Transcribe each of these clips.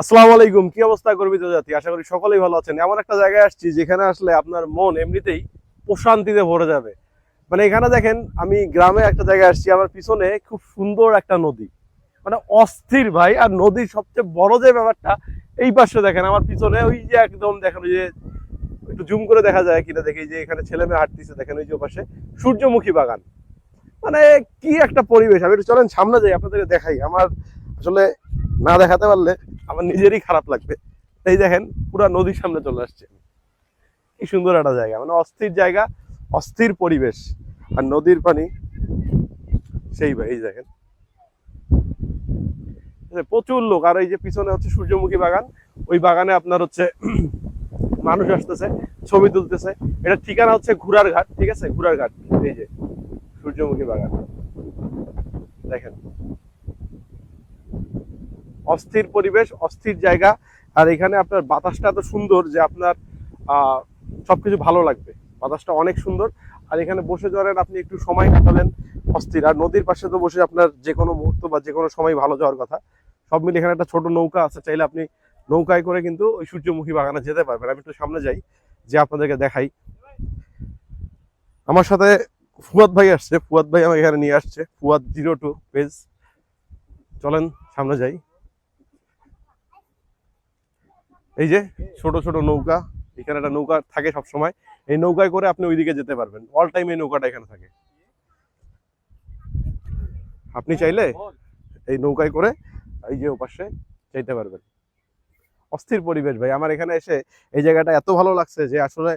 আসসালামু আলাইকুম, কি অবস্থা গর্বিত জাতি? আশা করি সকলেই ভালো আছেন। এমন একটা জায়গায় আসছি যেখানে আসলে আপনার মন এমনিতেই প্রশান্তিতে ভরে যাবে। মানে এখানে দেখেন, আমি গ্রামে একটা জায়গায় আসছি, আমার পিছনে খুব সুন্দর একটা নদী। মানে অস্থির ভাই, আর নদীর সবচেয়ে বড় যে ব্যাপারটা, এই পাশে দেখেন, আমার পিছনে ওই যে একদম দেখেন, ওই যে একটু জুম করে দেখা যায় কিনা, দেখি যে এখানে ছেলে মেয়ে হাঁটতেছে, দেখেন ওই যে পাশে সূর্যমুখী বাগান। মানে কি একটা পরিবেশ। আমি একটু চলেন, সামনে যাই, আপনাদেরকে দেখাই। আমার আসলে না দেখাতে পারলে আমার নিজেরই খারাপ লাগবে। এই দেখেন, পুরো নদীর সামনে চলে আসছে। কি সুন্দর একটা জায়গা মানে অস্থির জায়গা, অস্থির পরিবেশ। আর নদীর পানি, সেই ভাই এই দেখেন। প্রচুর লোক, আর এই যে পিছনে হচ্ছে সূর্যমুখী বাগান, ওই বাগানে আপনার হচ্ছে মানুষ আসতেছে, ছবি তুলতেছে। এটা ঠিকানা হচ্ছে ঘুরার ঘাট, ঠিক আছে? ঘুরার ঘাট, এই যে সূর্যমুখী বাগান। দেখেন। অস্থির পরিবেশ অস্থির জায়গা। আর এখানে আপনার বাতাসটা এত সুন্দর যে আপনার আহ, সবকিছু ভালো লাগবে। বাতাসটা অনেক সুন্দর। আর এখানে বসে ধরেন আপনি একটু সময় কাটালেন অস্থির। আর নদীর পাশে তো বসে আপনার যে কোনো মুহূর্ত বা যে কোনো সময় ভালো যাওয়ার কথা। সব মিলে এখানে একটা ছোট নৌকা আছে চাইলে আপনি নৌকায় করে কিন্তু ওই সূর্যমুখী বাগানে যেতে পারবেন। আমি একটু সামনে যাই যে আপনাদেরকে দেখাই। আমার সাথে ফুয়াদ ভাই আসছে। ফুয়াদ ভাই আমাকে এখানে নিয়ে আসছে। ফুয়াদ জিরো টু পেজ চলেন সামনে যাই। এই যে ছোট ছোট নৌকা, এখানে একটা নৌকা থাকে সব সময় এই নৌকায় করে আপনি ওইদিকে যেতে পারবেন। অল টাইম এই নৌকাটা এখানে থাকে। আপনি চাইলে এই নৌকায় করে এই যে ওপাশে যেতে পারবেন। অস্থির পরিবেশ ভাই। আমার এখানে এসে এই জায়গাটা এত ভালো লাগছে যে আসলে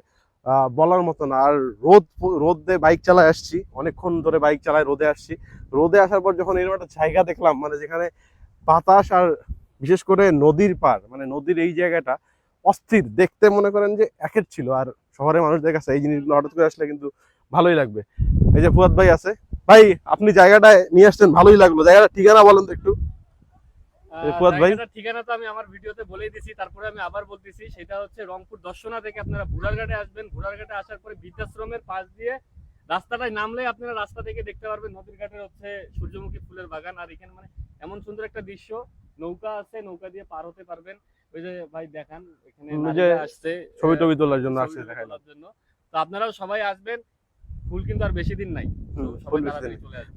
বলার মতো না। আর রোদ রোদ বাইক চালায় আসছি। অনেকক্ষণ ধরে বাইক চালায় রোদে আসছি। রোদে আসার পর যখন এরকম একটা জায়গা দেখলাম মানে যেখানে বাতাস আর বিশেষ করে নদীর পার মানে নদীর এই জায়গাটা অস্থির। দেখতে মনে করেন যে একের ছিল আর শহরের মানুষদের কাছে এই জিনিসগুলো হঠাৎ করে আসলে কিন্তু ভালোই লাগবে। এই যে ফুয়াদ ভাই আছে। ভাই আপনি জায়গাটায় নিয়ে আসছেন ভালোই লাগল। জায়গাটা ঠিকানা বলেন তো একটু। ফুয়াদ ভাই? ঠিকানা তো আমি আমার ভিডিওতে বলেই দিছি তারপরে আমি আবার বলতেছি সেটা হচ্ছে রংপুর দর্শনা থেকে আপনারা আসবেন। আসার পরে বৃদ্ধাশ্রমের পাশ দিয়ে রাস্তাটায় নামলে আপনারা রাস্তা থেকে দেখতে পারবেন নদীর ঘাটের হচ্ছে সূর্যমুখী ফুলের বাগান। আর এখানে মানে এমন সুন্দর একটা দৃশ্য নৌকা আছে নৌকা দিয়ে পার হতে পারবেন। ওই যে ভাই দেখান এখানে আসছে ছবি টবি তোলার জন্য আসছে জন্য। তো আপনারাও সবাই আসবেন ফুল কিন্তু আর বেশি দিন নাই।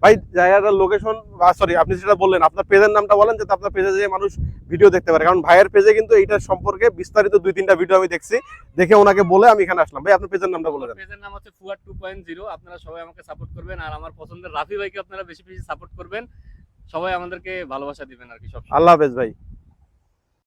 ভাই জায়গাটার লোকেশন সরি আপনি সেটা বললেন আপনার পেজের নামটা বলেন যাতে আপনার পেজে যে মানুষ ভিডিও দেখতে পারে। কারণ ভাইয়ের পেজে কিন্তু এইটার সম্পর্কে বিস্তারিত দুই তিনটা ভিডিও আমি দেখছি। দেখে ওনাকে বলে আমি এখানে আসলাম। ভাই আপনার পেজের নামটা বলে দেন। পেজের নাম হচ্ছে ফুয়ার টু পয়েন্ট জিরো আপনারা সবাই আমাকে সাপোর্ট করবেন। আর আমার পছন্দের রাফি ভাইকে আপনারা বেশি বেশি সাপোর্ট করবেন। সবাই আমাদেরকে ভালোবাসা দিবেন আর কি সব আল্লাহ হাফেজ ভাই।